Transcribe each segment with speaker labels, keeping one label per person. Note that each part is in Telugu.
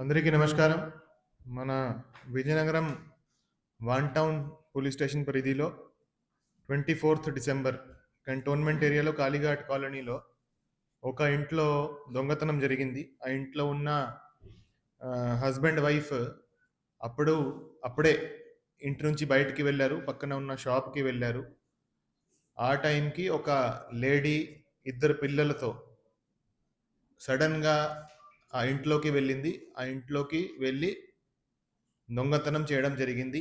Speaker 1: అందరికీ నమస్కారం. మన Vizianagaram one town police station పరిధిలో ట్వంటీ ఫోర్త్ డిసెంబర్ కంటోన్మెంట్ ఏరియాలో కాళీఘాట్ కాలనీలో ఒక ఇంట్లో దొంగతనం జరిగింది. ఆ ఇంట్లో ఉన్న హస్బెండ్ వైఫ్ అప్పుడు అప్పుడే ఇంటి నుంచి బయటికి వెళ్ళారు. పక్కన ఉన్న షాప్కి వెళ్ళారు. ఆ టైంకి ఒక లేడీ ఇద్దరు పిల్లలతో సడన్గా ఆ ఇంట్లోకి వెళ్ళింది. ఆ ఇంట్లోకి వెళ్ళి దొంగతనం చేయడం జరిగింది.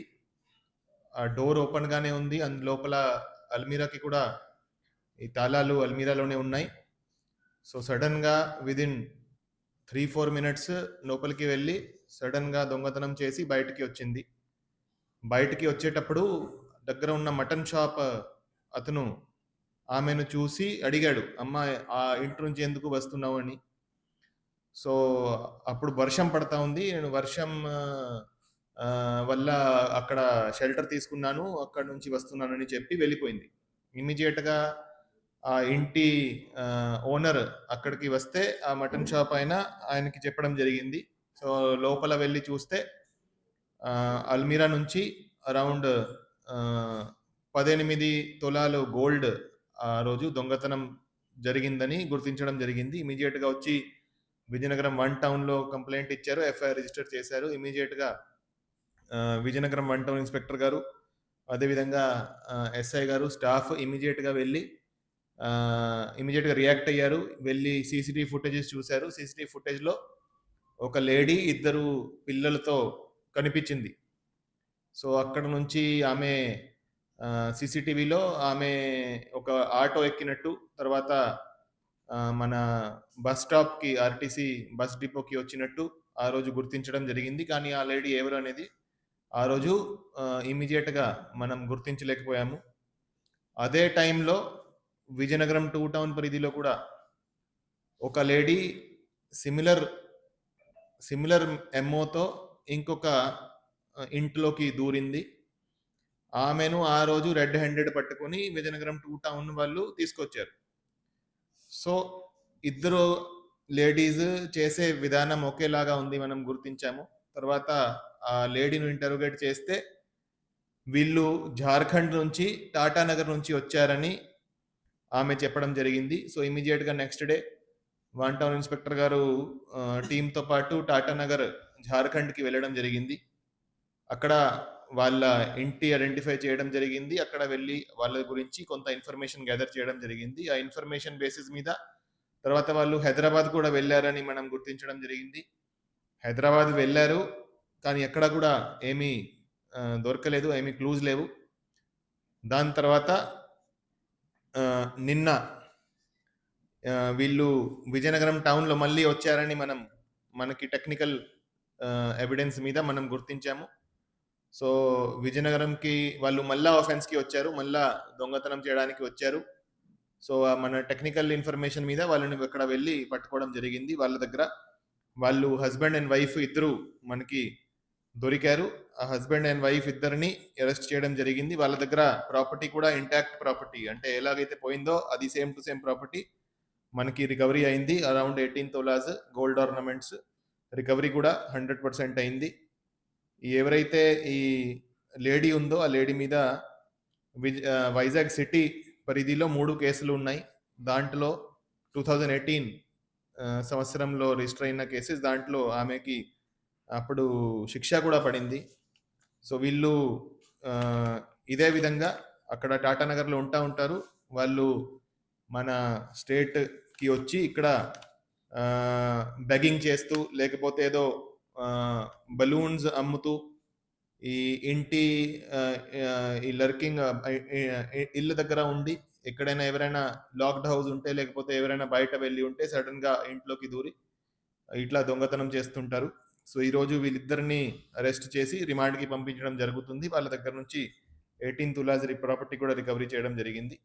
Speaker 1: ఆ డోర్ ఓపెన్గానే ఉంది. అందు లోపల అల్మీరాకి కూడా ఈ తాళాలు అల్మీరాలోనే ఉన్నాయి. సో సడన్గా విదిన్ త్రీ ఫోర్ మినిట్స్ లోపలికి వెళ్ళి సడన్గా దొంగతనం చేసి బయటికి వచ్చింది. బయటికి వచ్చేటప్పుడు దగ్గర ఉన్న మటన్ షాప్ అతను ఆమెను చూసి అడిగాడు అమ్మ ఆ ఇంటి నుంచి ఎందుకు వస్తున్నావు అని. సో అప్పుడు వర్షం పడతా ఉంది. నేను వర్షం వల్ల అక్కడ షెల్టర్ తీసుకున్నాను. అక్కడ నుంచి వస్తున్నానని చెప్పి వెళ్ళిపోయింది. ఇమీడియట్గా ఆ ఇంటి ఓనర్ అక్కడికి వస్తే ఆ మటన్ షాప్ ఆయన ఆయనకి చెప్పడం జరిగింది. సో లోపల వెళ్ళి చూస్తే అల్మీరా నుంచి అరౌండ్ పద్దెనిమిది తులాలు గోల్డ్ ఆ రోజు దొంగతనం జరిగిందని గుర్తించడం జరిగింది. ఇమీడియట్గా వచ్చి విజయనగరం వన్ టౌన్లో కంప్లైంట్ ఇచ్చారు ఎఫ్ఐఆర్ రిజిస్టర్ చేశారు. ఇమీడియట్గా విజయనగరం వన్ టౌన్ ఇన్స్పెక్టర్ గారు అదేవిధంగా ఎస్ఐ గారు స్టాఫ్ ఇమీడియట్గా వెళ్ళి ఇమీడియట్గా రియాక్ట్ అయ్యారు. వెళ్ళి సీసీటీవీ ఫుటేజెస్ చూశారు. సీసీటీవీ ఫుటేజ్లో ఒక లేడీ ఇద్దరు పిల్లలతో కనిపించింది. సో అక్కడ నుంచి ఆమె సీసీటీవీలో ఆమె ఒక ఆటో ఎక్కినట్టు తర్వాత మన బస్ స్టాప్కి ఆర్టీసీ బస్ డిపోకి వచ్చినట్టు ఆ రోజు గుర్తించడం జరిగింది. కానీ ఆ లేడీ ఎవరు అనేది ఆ రోజు ఇమీడియట్గా మనం గుర్తించలేకపోయాము. అదే టైంలో విజయనగరం టూ టౌన్ పరిధిలో కూడా ఒక లేడీ సిమిలర్ సిమిలర్ ఎంఓతో ఇంకొక ఇంట్లోకి దూరింది. ఆమెను ఆ రోజు రెడ్ హ్యాండెడ్ పట్టుకొని విజయనగరం టూ టౌన్ వాళ్ళు తీసుకొచ్చారు. సో ఇద్దరు లేడీస్ చేసే విధానం ఒకేలాగా ఉంది మనం గుర్తించాము. తర్వాత ఆ లేడీని ఇంటరోగేట్ చేస్తే వీళ్ళు జార్ఖండ్ నుంచి టాటానగర్ నుంచి వచ్చారని ఆమె చెప్పడం జరిగింది. సో ఇమీడియట్గా next day one town inspector garu టీంతో పాటు టాటానగర్ జార్ఖండ్కి వెళ్ళడం జరిగింది. అక్కడ వాళ్ళ ఇంటి ఐడెంటిఫై చేయడం జరిగింది. అక్కడ వెళ్ళి వాళ్ళ గురించి కొంత ఇన్ఫర్మేషన్ గ్యాదర్ చేయడం జరిగింది. ఆ ఇన్ఫర్మేషన్ బేసిస్ మీద తర్వాత వాళ్ళు హైదరాబాద్ కూడా వెళ్ళారని మనం గుర్తించడం జరిగింది. హైదరాబాద్ వెళ్ళారు కానీ ఎక్కడ కూడా ఏమీ దొరకలేదు ఏమీ క్లూజ్ లేవు. దాని తర్వాత నిన్న వీళ్ళు విజయనగరం టౌన్లో మళ్ళీ వచ్చారని మనం మనకి టెక్నికల్ ఎవిడెన్స్ మీద మనం గుర్తించాము. సో విజయనగరంకి వాళ్ళు మళ్ళా ఆఫెన్స్కి వచ్చారు మళ్ళా దొంగతనం చేయడానికి వచ్చారు. సో ఆ మన టెక్నికల్ ఇన్ఫర్మేషన్ మీద వాళ్ళని అక్కడ వెళ్ళి పట్టుకోవడం జరిగింది. వాళ్ళ దగ్గర వాళ్ళు హస్బెండ్ అండ్ వైఫ్ ఇద్దరు మనకి దొరికారు. ఆ హస్బెండ్ అండ్ వైఫ్ ఇద్దరిని అరెస్ట్ చేయడం జరిగింది. వాళ్ళ దగ్గర ప్రాపర్టీ కూడా ఇంటాక్ట్ ప్రాపర్టీ అంటే ఎలాగైతే పోయిందో అది సేమ్ టు సేమ్ ప్రాపర్టీ మనకి రికవరీ అయింది. Around eighteen tolas gold ornaments recovery కూడా హండ్రెడ్ పర్సెంట్ అయింది. ఈ ఎవరైతే ఈ లేడీ ఉందో ఆ లేడీ మీద విజ వైజాగ్ సిటీ పరిధిలో మూడు కేసులు ఉన్నాయి. దాంట్లో టూ థౌజండ్ ఎయిటీన్ సంవత్సరంలో రిజిస్టర్ అయిన కేసెస్ దాంట్లో ఆమెకి అప్పుడు శిక్ష కూడా పడింది. సో వీళ్ళు ఇదే విధంగా అక్కడ టాటా నగర్లో ఉంటా ఉంటారు. వాళ్ళు మన స్టేట్కి వచ్చి ఇక్కడ బెగింగ్ చేస్తూ లేకపోతే ఏదో బలూన్స్ అమ్ముతూ ఈ ఇంటి ఈ లర్కింగ్ ఇల్లు దగ్గర ఉండి ఎక్కడైనా ఎవరైనా లాక్డ్ హౌస్ ఉంటే లేకపోతే ఎవరైనా బయట వెళ్ళి ఉంటే సడన్గా ఇంట్లోకి దూరి ఇట్లా దొంగతనం చేస్తుంటారు. సో ఈరోజు వీళ్ళిద్దరిని అరెస్ట్ చేసి రిమాండ్కి పంపించడం జరుగుతుంది. వాళ్ళ దగ్గర నుంచి ఎయిటీన్ తులాస్ ప్రాపర్టీ కూడా రికవరీ చేయడం జరిగింది.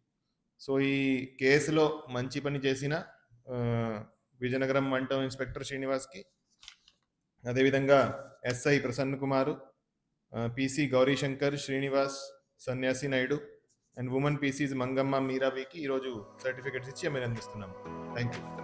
Speaker 1: సో ఈ కేసులో మంచి పని చేసిన విజయనగరం వన్ ఇన్స్పెక్టర్ శ్రీనివాస్కి అదేవిధంగా SI Prasanna Kumar PC Gaurishankar Srinivas Sanyasi Naidu and women PCs Mangamma మీరాబీకి ఈరోజు సర్టిఫికెట్స్ ఇచ్చి మేము అందిస్తున్నాం థ్యాంక్ యూ